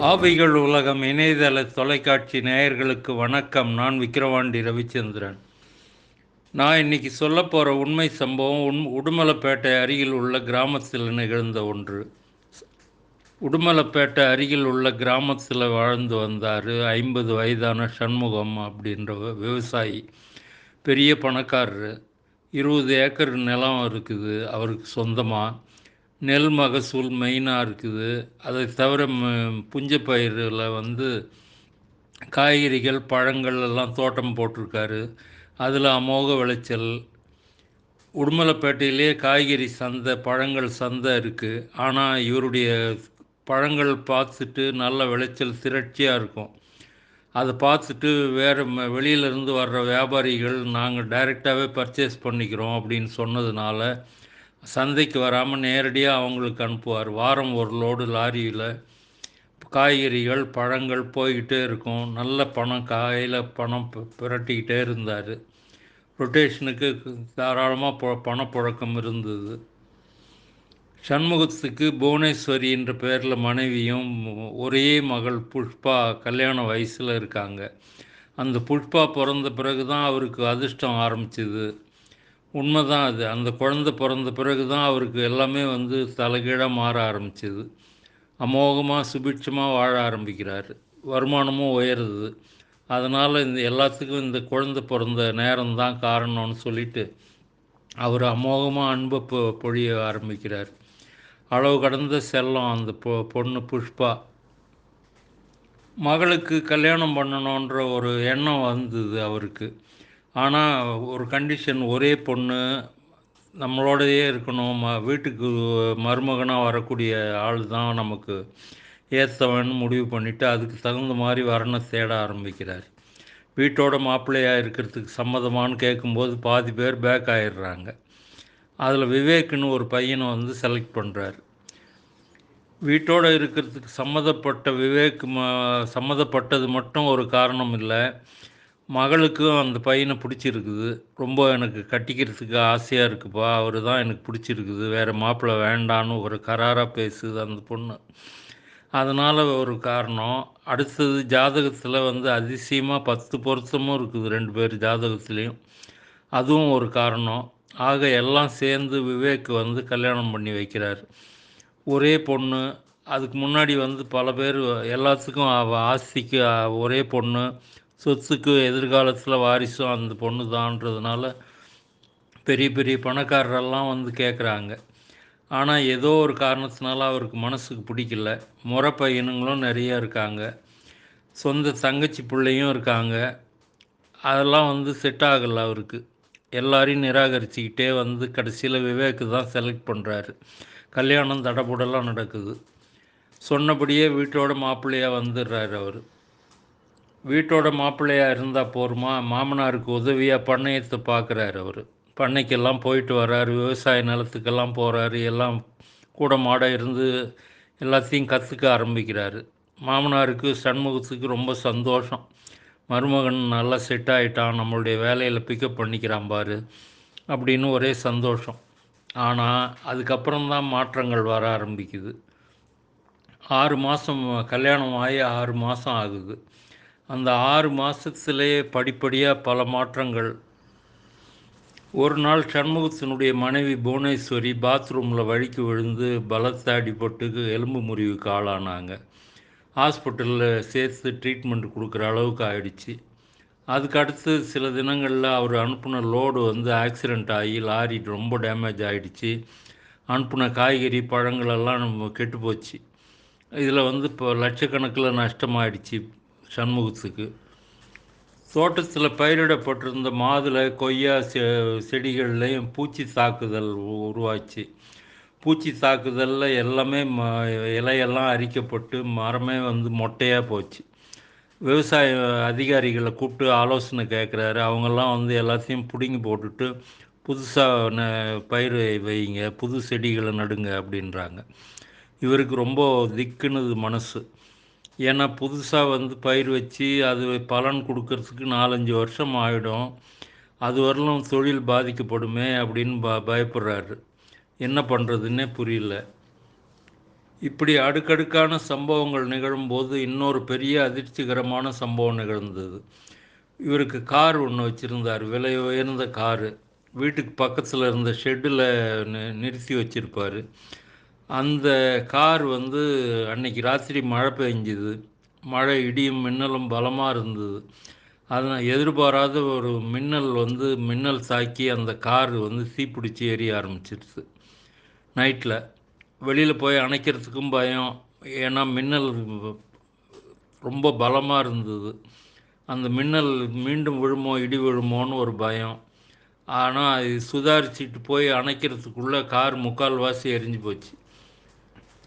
ஆவிகள் உலகம் இணையதள தொலைக்காட்சி நேயர்களுக்கு வணக்கம். நான் விக்கிரவாண்டி ரவிச்சந்திரன். நான் இன்னைக்கு சொல்ல போகிற உண்மை சம்பவம் உண் உடுமலைப்பேட்டை அருகில் உள்ள கிராமத்தில் நிகழ்ந்த ஒன்று. உடுமலைப்பேட்டை அருகில் உள்ள கிராமத்தில் வாழ்ந்து வந்தார் ஐம்பது வயதான சண்முகம் அப்படின்ற விவசாயி. பெரிய பணக்காரர். இருபது ஏக்கர் நிலம் இருக்குது அவருக்கு சொந்தமாக நெல் மகசூல் மெயினாக இருக்குது. அதை தவிர புஞ்சப்பயிரில் வந்து காய்கறிகள் பழங்கள் எல்லாம் தோட்டம் போட்டிருக்காரு. அதில் அமோக விளைச்சல். உடுமலைப்பேட்டையிலே காய்கறி சந்தை பழங்கள் சந்தை இருக்குது ஆனால் இவருடைய பழங்கள் பார்த்துட்டு நல்ல விளைச்சல் திரட்சியாக இருக்கும். அதை பார்த்துட்டு வேறு வெளியிலேருந்து வர்ற வியாபாரிகள் நாங்கள் டைரெக்டாகவே பர்ச்சேஸ் பண்ணிக்கிறோம் அப்படின்னு சொன்னதுனால சந்தைக்கு வராமல் நேரடியாக அவங்களுக்கு அனுப்புவார். வாரம் ஒரு லோடு லாரியில் காய்கறிகள் பழங்கள் போய்கிட்டே இருக்கும். நல்ல பணம் காயில் பணம் புரட்டிக்கிட்டே இருந்தார். ரொட்டேஷனுக்கு தாராளமாக பொ பணப்புழக்கம் இருந்தது. சண்முகத்துக்கு புவனேஸ்வரி என்ற பேரில் மனைவியும் ஒரே மகள் புஷ்பா கல்யாண வயசில் இருக்காங்க. அந்த புஷ்பா பிறந்த பிறகு தான் அவருக்கு அதிர்ஷ்டம் ஆரம்பிச்சிது. உண்மைதான் அது. அந்த குழந்தை பிறந்த பிறகு தான் அவருக்கு எல்லாமே வந்து தலைகீழாக மாற ஆரம்பிச்சது. அமோகமாக சுபிட்சமாக வாழ ஆரம்பிக்கிறார். வருமானமும் உயருது. அதனால் இந்த எல்லாத்துக்கும் இந்த குழந்தை பிறந்த நேரம் தான் காரணம்னு சொல்லிட்டு அவர் அமோகமாக அன்பை பொ பொழிய ஆரம்பிக்கிறார். அளவு கடந்த செல்லம் அந்த பொ பொண்ணு புஷ்பா. மகளுக்கு கல்யாணம் பண்ணணுன்ற ஒரு எண்ணம் வந்தது அவருக்கு. ஆனால் ஒரு கண்டிஷன் ஒரே பொண்ணு நம்மளோடையே இருக்கணும். ம வீட்டுக்கு மருமகனாக வரக்கூடிய ஆள் தான் நமக்கு. ஏற்றவன் முடிவு பண்ணிவிட்டு அதுக்கு தகுந்த மாதிரி வரனை தேட ஆரம்பிக்கிறார். வீட்டோட மாப்பிள்ளையாக இருக்கிறதுக்கு சம்மதமானு கேட்கும்போது பாதி பேர் பேக் ஆயிடுறாங்க. அதில் விவேக்குன்னு ஒரு பையனை வந்து செலக்ட் பண்ணுறாரு வீட்டோடு இருக்கிறதுக்கு சம்மதப்பட்ட விவேக் ம சம்மதப்பட்டது மட்டும் ஒரு காரணம் இல்லை. மகளுக்கும் அந்த பையனை பிடிச்சிருக்குது. ரொம்ப எனக்கு கட்டிக்கிறதுக்கு ஆசையாக இருக்குப்பா. அவர் தான் எனக்கு பிடிச்சிருக்குது. வேறு மாப்பிள்ளை வேண்டான்னு ஒரு கராராக பேசுது அந்த பொண்ணு. அதனால் ஒரு காரணம். அடுத்தது ஜாதகத்தில் வந்து அதிசயமாக பத்து பொருத்தமும் இருக்குது ரெண்டு பேர் ஜாதகத்துலேயும். அதுவும் ஒரு காரணம். ஆக எல்லாம் சேர்ந்து விவேக் வந்து கல்யாணம் பண்ணி வைக்கிறார். ஒரே பொண்ணு. அதுக்கு முன்னாடி வந்து பல பேர் எல்லாத்துக்கும் ஆஸ்திக்கு ஒரே பொண்ணு. சொத்துக்கு எதிர்காலத்தில் வாரிசும் அந்த பொண்ணு தான்றதுனால பெரிய பெரிய பணக்காரரெல்லாம் வந்து கேட்குறாங்க ஆனால் ஏதோ ஒரு காரணத்தினால அவருக்கு மனசுக்கு பிடிக்கல. முறை பையனுங்களும் நிறைய இருக்காங்க. சொந்த தங்கச்சி பிள்ளையும் இருக்காங்க. அதெல்லாம் வந்து செட் ஆகலை அவருக்கு. எல்லாரையும் நிராகரிச்சுக்கிட்டே வந்து கடைசியில் விவேக்கு தான் செலக்ட் பண்ணுறாரு கல்யாணம் தடபுடலாம் நடக்குது. சொன்னபடியே வீட்டோட மாப்பிள்ளையாக வந்துடுறாரு அவர். வீட்டோட மாப்பிள்ளையாக இருந்தால் போருமா? மாமனாருக்கு உதவியாக பண்ணையத்தை பார்க்குறாரு அவர். பண்ணைக்கெல்லாம் போயிட்டு வர்றாரு விவசாய நிலத்துக்கெல்லாம் போகிறாரு எல்லாம் கூட மாட இருந்து எல்லாத்தையும் கற்றுக்க ஆரம்பிக்கிறாரு. மாமனாருக்கு சண்முகத்துக்கு ரொம்ப சந்தோஷம். மருமகன் நல்லா செட் ஆகிட்டான் நம்மளுடைய வேலையில் பிக்கப் பண்ணிக்கிறான் பாரு அப்படின்னு ஒரே சந்தோஷம். ஆனால் அதுக்கப்புறம் தான் மாற்றங்கள் வர ஆரம்பிக்குது. ஆறு மாதம் கல்யாணம் ஆகி ஆறு மாதம் ஆகுது. அந்த ஆறு மாதத்துலேயே படிப்படியாக பல மாற்றங்கள். ஒரு நாள் சண்முகத்தினுடைய மனைவி புவனேஸ்வரி பாத்ரூமில் வழிக்கு விழுந்து பலத்த அடிபட்டு எலும்பு முறிவுக்கு ஆளானாங்க. ஹாஸ்பிட்டலில் சேர்த்து ட்ரீட்மெண்ட் கொடுக்குற அளவுக்கு ஆயிடுச்சு. அதுக்கு அடுத்து சில தினங்களில் அவர் அனுப்பின லோடு வந்து ஆக்சிடெண்ட் ஆகி லாரி ரொம்ப டேமேஜ் ஆகிடுச்சு அனுப்பின காய்கறி பழங்களெல்லாம் நம்ம கெட்டு போச்சு. இதில் வந்து இப்போ லட்சக்கணக்கில் நஷ்டமாயிடுச்சு. சண்முகத்துக்கு. தோட்டத்தில் பயிரிடப்பட்டிருந்த மாதுளை கொய்யா செ செடிகள்லையும் பூச்சி தாக்குதல் உருவாச்சு. பூச்சி தாக்குதலில் எல்லாமே ம இலையெல்லாம் அரிக்கப்பட்டு மரமே வந்து மொட்டையாக போச்சு. விவசாய அதிகாரிகளை கூப்பிட்டு ஆலோசனை கேட்குறாரு அவங்கெல்லாம் வந்து எல்லாத்தையும் பிடுங்கி போட்டுட்டு புதுசாக ந பயிர் வைங்க புது செடிகளை நடுங்க அப்படின்றாங்க. இவருக்கு ரொம்ப திக்குனது மனசு. ஏன்னா புதுசாக வந்து பயிர் வச்சு அது பலன் கொடுக்கறதுக்கு நாலஞ்சு வருஷம் ஆகிடும் அது வரலும் தொழில் பாதிக்கப்படுமே அப்படின்னு ப பயப்படுறாரு. என்ன பண்ணுறதுன்னே புரியல. இப்படி அடுக்கடுக்கான சம்பவங்கள் நிகழும்போது இன்னொரு பெரிய அதிர்ச்சிகரமான சம்பவம் நிகழ்ந்தது. இவருக்கு கார் ஒன்று வச்சுருந்தார். விலை உயர்ந்த காரு. வீட்டுக்கு பக்கத்தில் இருந்த ஷெட்டில் நிறுத்தி வச்சுருப்பார். அந்த கார் வந்து அன்னைக்கு ராத்திரி மழை பெஞ்சுது. மழை இடியும் மின்னலும் பலமாக இருந்தது. அதனால் எதிர்பாராத ஒரு மின்னல் வந்து மின்னல் தாக்கி அந்த கார் வந்து தீப்பிடிச்சி எரிய ஆரம்பிச்சிருச்சு. நைட்டில் வெளியில் போய் அணைக்கிறதுக்கும் பயம். ஏன்னா மின்னல் ரொம்ப பலமாக இருந்தது. அந்த மின்னல் மீண்டும் விழுமோ இடி விழுமோன்னு ஒரு பயம். ஆனால் அது சுதாரிச்சுட்டு போய் அணைக்கிறதுக்குள்ளே கார் முக்கால்வாசி எரிஞ்சு போச்சு.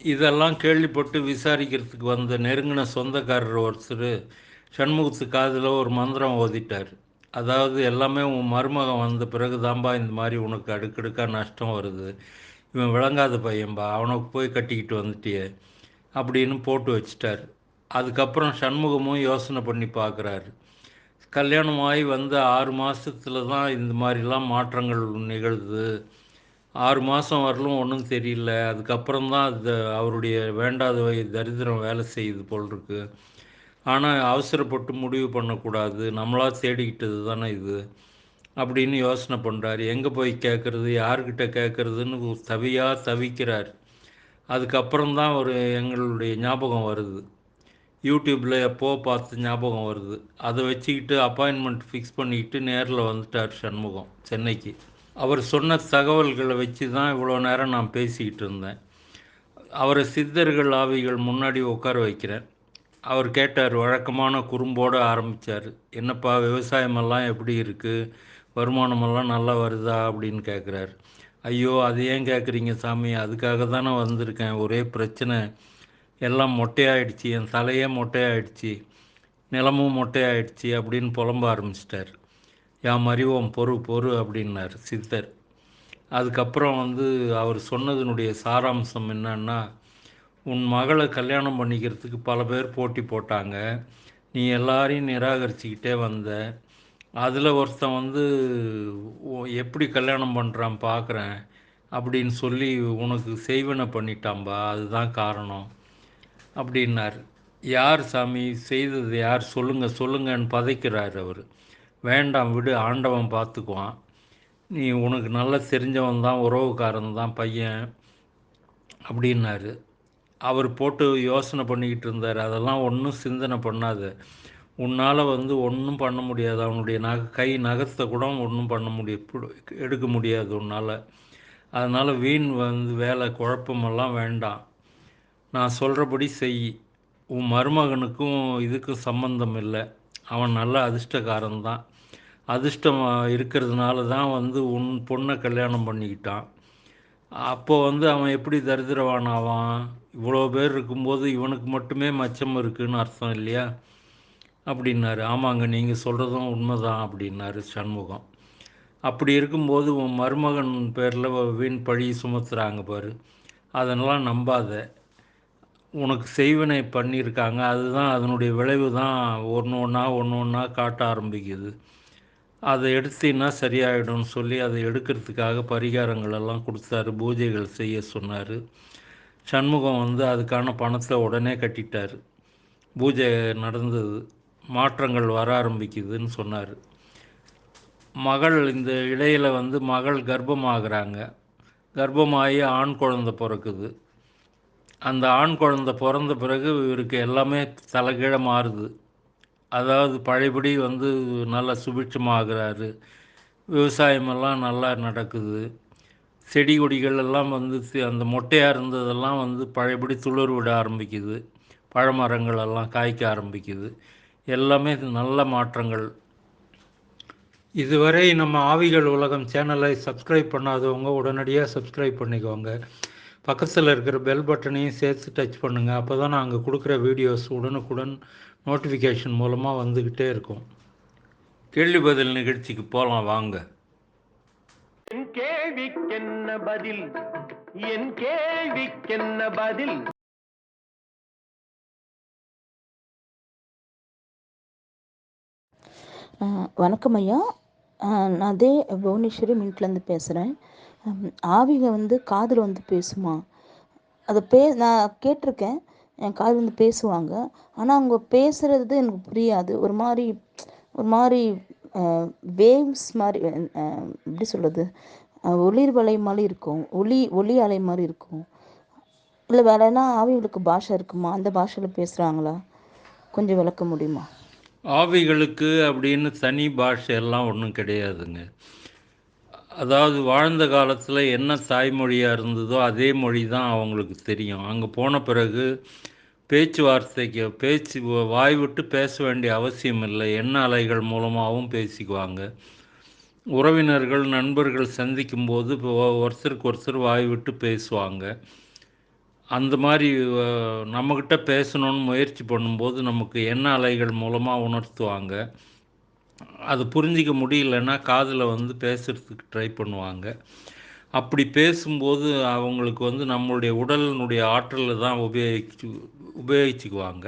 இதெல்லாம் கேள்விப்பட்டு விசாரிக்கிறதுக்கு வந்த நெருங்கின சொந்தக்காரர் ஒருத்தர் சண்முகத்து காதில் ஒரு மந்திரம் ஓதிட்டார். அதாவது எல்லாமே உன் மருமகன் வந்த பிறகு தான்பா இந்த மாதிரி உனக்கு அடுக்கடுக்காக நஷ்டம் வருது. இவன் விளங்காத பையன்பா அவனுக்கு போய் கட்டிக்கிட்டு வந்துட்டியே அப்படின்னு போட்டு வச்சிட்டார். அதுக்கப்புறம் சண்முகமும் யோசனை பண்ணி பார்க்குறாரு. கல்யாணமாகி வந்து ஆறு மாதத்துல தான் இந்த மாதிரிலாம் மாற்றங்கள் நிகழ்து. ஆறு மாதம் வரலும் ஒன்றும் தெரியல. அதுக்கப்புறம் தான் அது அவருடைய வேண்டாத வகை தரித்திரம் வேலை செய்யுது போல் இருக்கு ஆனால் அவசரப்பட்டு முடிவு பண்ணக்கூடாது. நம்மளாக தேடிக்கிட்டது தானே இது அப்படின்னு யோசனை பண்ணுறாரு எங்கே போய் கேட்குறது யார்கிட்ட கேட்குறதுன்னு தவியாக தவிக்கிறார். அதுக்கப்புறம் தான் ஒரு எங்களுடைய ஞாபகம் வருது. யூடியூப்பில் எப்போ பார்த்து ஞாபகம் வருது. அதை வச்சுக்கிட்டு அப்பாயின்மெண்ட் ஃபிக்ஸ் பண்ணிக்கிட்டு நேரில் வந்துட்டார் சண்முகம் சென்னைக்கு. அவர் சொன்ன தகவல்களை வச்சு தான் இவ்வளோ நேரம் நான் பேசிக்கிட்டு இருந்தேன். அவரை சித்தர்கள் ஆவிகள் முன்னாடி உட்கார வைக்கிறேன் அவர் கேட்டார் வழக்கமான குறும்போடு ஆரம்பித்தார் என்னப்பா விவசாயமெல்லாம் எப்படி இருக்குது வருமானமெல்லாம் நல்லா வருதா? அப்படின்னு கேட்குறாரு ஐயோ அது ஏன் கேட்குறீங்க சாமி? அதுக்காக தானே வந்திருக்கேன். ஒரே பிரச்சனை. எல்லாம் மொட்டையாயிடுச்சு. என் தலையே மொட்டையாயிடுச்சு. நிலமும் மொட்டையாயிடுச்சு. அப்படின்னு புலம்ப ஆரம்பிச்சிட்டார். யாம் அறிவோம் பொறு பொறு அப்படின்னார் சித்தர். அதுக்கப்புறம் வந்து அவர் சொன்னதனுடைய சாராம்சம் என்னன்னா உன் மகளை கல்யாணம் பண்ணிக்கிறதுக்கு பல பேர் போட்டி போட்டாங்க. நீ எல்லாரையும் நிராகரிச்சுக்கிட்டே வந்த. அதில் ஒருத்தன் வந்து எப்படி கல்யாணம் பண்ணுறான் பார்க்குறேன் அப்படின்னு சொல்லி உனக்கு செய்வனை பண்ணிட்டாம்பா அதுதான் காரணம் அப்படின்னார். யார் சாமி? செய்தது யார்? சொல்லுங்கள் சொல்லுங்கன்னு பதைக்கிறார் அவர். வேண்டாம் விடு ஆண்டவன் பார்த்துக்குவான். நீ உனக்கு நல்லா தெரிஞ்சவன் தான் உறவுக்காரன் தான் பையன் அப்படின்னாரு. அவர் போட்டு யோசனை பண்ணிக்கிட்டு இருந்தார். அதெல்லாம் ஒன்றும் சிந்தனை பண்ணாது. உன்னால் வந்து ஒன்றும் பண்ண முடியாது. அவனுடைய நக கை நகத்தை கூட ஒன்றும் பண்ண முடியும் எடுக்க முடியாது உன்னால். அதனால் வீண் வந்து வேலை குழப்பமெல்லாம் வேண்டாம். நான் சொல்கிறபடி செய். உன் மருமகனுக்கும் இதுக்கும் சம்பந்தம் இல்லை. அவன் நல்ல அதிர்ஷ்டக்காரன் தான். அதிர்ஷ்டம் இருக்கிறதுனால தான் வந்து உன் பொண்ணை கல்யாணம் பண்ணிக்கிட்டான். அப்போ வந்து அவன் எப்படி தரித்திரவான் ஆவான் இவ்வளோ பேர் இருக்கும்போது இவனுக்கு மட்டுமே மச்சம் இருக்குதுன்னு அர்த்தம் இல்லையா? அப்படின்னாரு. ஆமாங்க நீங்கள் சொல்கிறதும் உண்மைதான் அப்படின்னாரு சண்முகம். அப்படி இருக்கும்போது உன் மருமகன் பேரில் வீண் பழி சுமத்துறாங்க பாரு. அதெல்லாம் நம்பாத. உனக்கு செய்வினை பண்ணியிருக்காங்க. அதுதான் அதனுடைய விளைவு தான் ஒன்று ஒன்றா ஒன்று ஒன்றா காட்ட ஆரம்பிக்குது. அதை எடுத்தீங்கன்னா சரியாயிடும்னு சொல்லி அதை எடுக்கிறதுக்காக பரிகாரங்கள் எல்லாம் கொடுத்தாரு பூஜைகள் செய்ய சொன்னார். சண்முகம் வந்து அதுக்கான பணத்தை உடனே கட்டிட்டார். பூஜை நடந்தது மாற்றங்கள் வர ஆரம்பிக்குதுன்னு சொன்னார். மகள் இந்த இடையில் வந்து மகள் கர்ப்பமாகறாங்க. கர்ப்பமாகி ஆண் குழந்தை பிறக்குது. அந்த ஆண் குழந்தை பிறந்த பிறகு இவருக்கு எல்லாமே தலைகீழ மாறுது. அதாவது பழையபடி வந்து நல்லா சுபிட்சமாகிறாரு. விவசாயமெல்லாம் நல்லா நடக்குது. செடி கொடிகள் எல்லாம் வந்து அந்த மொட்டையாக இருந்ததெல்லாம் வந்து பழையபடி துளிர் விட ஆரம்பிக்குது. பழமரங்கள் எல்லாம் காய்க்க ஆரம்பிக்குது. எல்லாமே நல்ல மாற்றங்கள். இதுவரை நம்ம ஆவிகள் உலகம் சேனலை சப்ஸ்கிரைப் பண்ணாதவங்க உடனடியாக சப்ஸ்கிரைப் பண்ணிக்கோங்க. பக்கத்தில் இருக்கிற பெல் பட்டனையும் சேர்த்து டச் பண்ணுங்கள் அப்போ தான் நாங்கள் கொடுக்குற வீடியோஸ் உடனுக்குடன் நோட்டிஃபிகேஷன் மூலமாக வந்துக்கிட்டே இருக்கும். கேள்வி பதில் நிகழ்ச்சிக்கு போகலாம் வாங்க. என் கேள்விக்கென்ன பதில்? என் கேள்விக்கென்ன பதில்? வணக்கம் ஐயா. நான் அதே புவனேஸ்வரி மின்ட்லேருந்து பேசுகிறேன் ஆவிக வந்து காதில் வந்து பேசுமா? அதை பே நான் கேட்டிருக்கேன். என் காது வந்து பேசுவாங்க. ஆனால் அவங்க பேசுகிறது எனக்கு புரியாது. ஒரு மாதிரி ஒரு மாதிரி வேவ்ஸ் மாதிரி எப்படி சொல்கிறது ஒளிர் வலை மாதிரி இருக்கும். ஒளி ஒளி அலை மாதிரி இருக்கும். இல்லை வேற என்ன ஆவிகளுக்கு பாஷை இருக்குமா? அந்த பாஷையில் பேசுகிறாங்களா கொஞ்சம் விளக்க முடியுமா? ஆவிகளுக்கு அப்படின்னு தனி பாஷையெல்லாம் ஒன்றும் கிடையாதுங்க. அதாவது வாழ்ந்த காலத்தில் என்ன தாய்மொழியாக இருந்ததோ அதே மொழி தான் அவங்களுக்கு தெரியும். அங்கே போன பிறகு பேச்சுவார்த்தைக்கு பேச்சு வாய் விட்டு பேச வேண்டிய அவசியம் இல்லை. எண்ண அலைகள் மூலமாகவும் பேசிக்குவாங்க. உறவினர்கள் நண்பர்கள் சந்திக்கும் போது இப்போ ஒருத்தருக்கு ஒருத்தர் வாய் விட்டு பேசுவாங்க. அந்த மாதிரி நம்மக்கிட்ட பேசணும்னு முயற்சி பண்ணும்போது நமக்கு எண்ண அலைகள் மூலமாக உணர்த்துவாங்க. அது புரிஞ்சிக்க முடியலன்னா காதில் வந்து பேசுகிறதுக்கு ட்ரை பண்ணுவாங்க. அப்படி பேசும்போது அவங்களுக்கு வந்து நம்மளுடைய உடலினுடைய ஆற்றலை தான் உபயோகிச்சு உபயோகிச்சுக்குவாங்க.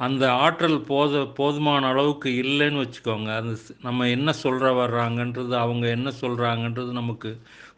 அந்த ஆற்றல் போத போதுமான அளவுக்கு இல்லைன்னு வச்சுக்கோங்க. அந்த நம்ம என்ன சொல்கிற வர்றாங்கன்றது அவங்க என்ன சொல்கிறாங்கன்றது நமக்கு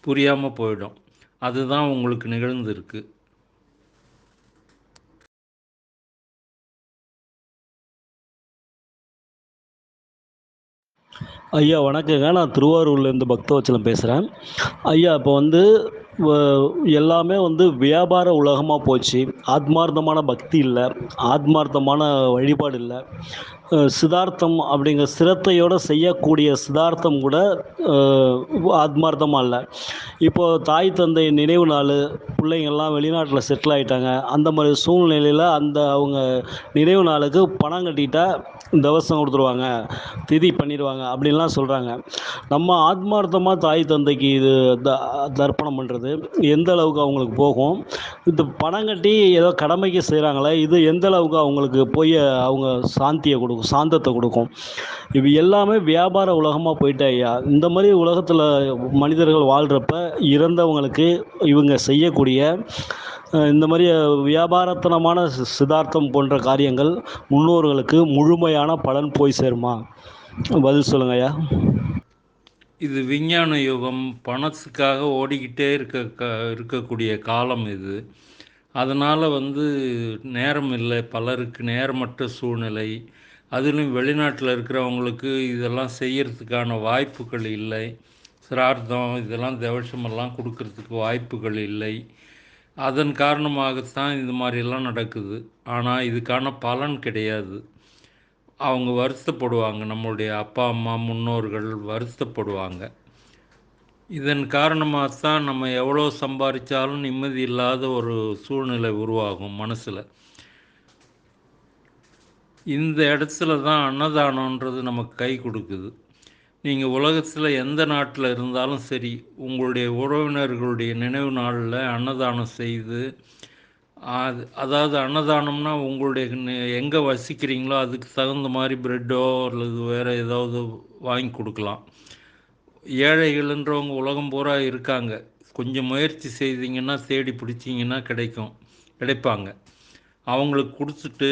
புரியாமல் போயிடும். அதுதான் உங்களுக்கு நிகழ்ந்திருக்கு. ஐயா வணக்கங்க. நான் திருவாரூர்லேருந்து பக்தவச்சலம் பேசுகிறேன் ஐயா இப்போ வந்து எல்லாமே வந்து வியாபார உலகமாக போச்சு. ஆத்மார்த்தமான பக்தி இல்லை. ஆத்மார்த்தமான வழிபாடு இல்லை. சிதார்த்தம் அப்படிங்கிற சிரத்தையோடு செய்யக்கூடிய சிதார்த்தம் கூட ஆத்மார்த்தமாக இல்லை. இப்போது தாய் தந்தை நினைவு நாள் பிள்ளைங்கள்லாம் வெளிநாட்டில் செட்டில் ஆகிட்டாங்க அந்த மாதிரி சூழ்நிலையில் அந்த அவங்க நினைவு நாளுக்கு பணம் கட்டிட்டா தவசம் கொடுத்துருவாங்க. திதி பண்ணிடுவாங்க அப்படின்லாம் சொல்கிறாங்க நம்ம ஆத்மார்த்தமாக தாய் தந்தைக்கு இது த தர்ப்பணம் பண்ணுறது எந்த அளவுக்கு அவங்களுக்கு போகும். இந்த பணம் கட்டி ஏதோ கடமைக்கு செய்கிறாங்களே இது எந்த அளவுக்கு அவங்களுக்கு போய் அவங்க சாந்தியை கொடுக்கும் சாந்தத்தை கொடுக்கும். இது எல்லாமே வியாபார உலகமாக போயிட்டே ஐயா. இந்த மாதிரி உலகத்தில் மனிதர்கள் வாழ்கிறப்ப இறந்தவங்களுக்கு இவங்க செய்யக்கூடிய இந்த மாதிரி வியாபாரத்தனமான சிதார்த்தம் போன்ற காரியங்கள் முன்னோர்களுக்கு முழுமையான பலன் போய் சேருமா? பதில் சொல்லுங்க ஐயா. இது விஞ்ஞான யுகம் பணத்துக்காக ஓடிக்கிட்டே இருக்க க இருக்கக்கூடிய காலம் இது. அதனால் வந்து நேரம் இல்லை. பலருக்கு நேரமற்ற சூழ்நிலை. அதிலும் வெளிநாட்டில் இருக்கிறவங்களுக்கு இதெல்லாம் செய்யறதுக்கான வாய்ப்புகள் இல்லை. சிரார்த்தம் இதெல்லாம் தவசமெல்லாம் கொடுக்கறதுக்கு வாய்ப்புகள் இல்லை. அதன் காரணமாகத்தான் இது மாதிரிலாம் நடக்குது. ஆனால் இதுக்கான பலன் கிடையாது. அவங்க வருத்தப்படுவாங்க. நம்மளுடைய அப்பா அம்மா முன்னோர்கள் வருத்தப்படுவாங்க. இதன் காரணமாக தான் நம்ம எவ்வளோ சம்பாதிச்சாலும் நிம்மதி இல்லாத ஒரு சூழ்நிலை உருவாகும் மனசில். இந்த இடத்துல தான் அன்னதானன்றது நமக்கு கை கொடுக்குது. நீங்கள் உலகத்தில் எந்த நாட்டில் இருந்தாலும் சரி உங்களுடைய உறவினர்களுடைய நினைவு நாளில் அன்னதானம் செய்து அது அதாவது அன்னதானம்னா உங்களுடைய எங்கே வசிக்கிறீங்களோ அதுக்கு தகுந்த மாதிரி பிரெட்டோ அல்லது வேறு ஏதாவது வாங்கி கொடுக்கலாம். ஏழைகள்ன்றவங்க உலகம் பூரா இருக்காங்க. கொஞ்சம் முயற்சி செய்தீங்கன்னா தேடி பிடிச்சிங்கன்னா கிடைக்கும் கிடைப்பாங்க. அவங்களுக்கு கொடுத்துட்டு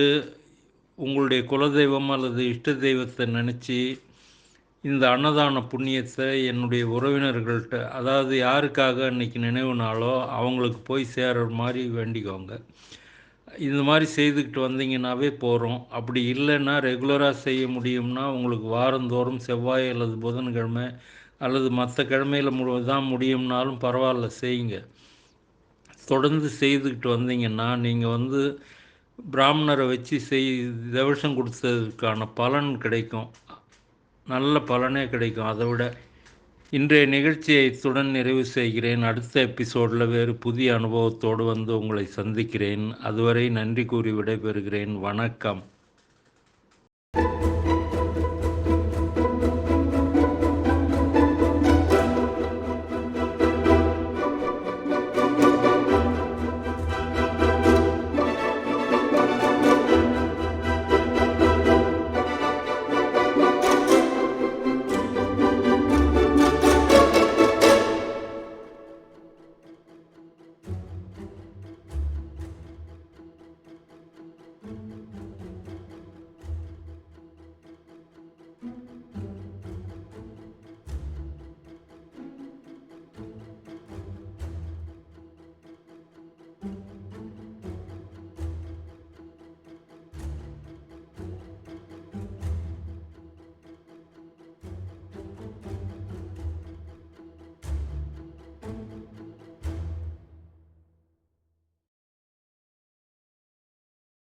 உங்களுடைய குலதெய்வம் அல்லது இஷ்ட தெய்வத்தை நினச்சி இந்த அன்னதான புண்ணியத்தை என்னுடைய உறவினர்கள்ட்ட அதாவது யாருக்காக இன்றைக்கி நினைவு நாளோ அவங்களுக்கு போய் சேர்கிற மாதிரி வேண்டிக்கோங்க. இந்த மாதிரி செய்துக்கிட்டு வந்தீங்கன்னாவே போகிறோம் அப்படி இல்லைன்னா ரெகுலராக செய்ய முடியும்னா உங்களுக்கு வாரந்தோறும் செவ்வாய் அல்லது புதன்கிழமை அல்லது மற்ற கிழமையில் மு தான் முடியும்னாலும் பரவாயில்ல செய்யுங்க. தொடர்ந்து செய்துக்கிட்டு வந்தீங்கன்னா நீங்கள் வந்து பிராமணரை வச்சு செய் தவசம் கொடுத்ததுக்கான பலன் கிடைக்கும். நல்ல பலனே கிடைக்கும். அதை விட இன்றைய நிகழ்ச்சியை இத்துடன் நிறைவு செய்கிறேன். அடுத்த எபிசோடில் வேறு புதிய அனுபவத்தோடு வந்து உங்களை சந்திக்கிறேன். அதுவரை நன்றி கூறி விடைபெறுகிறேன். வணக்கம்.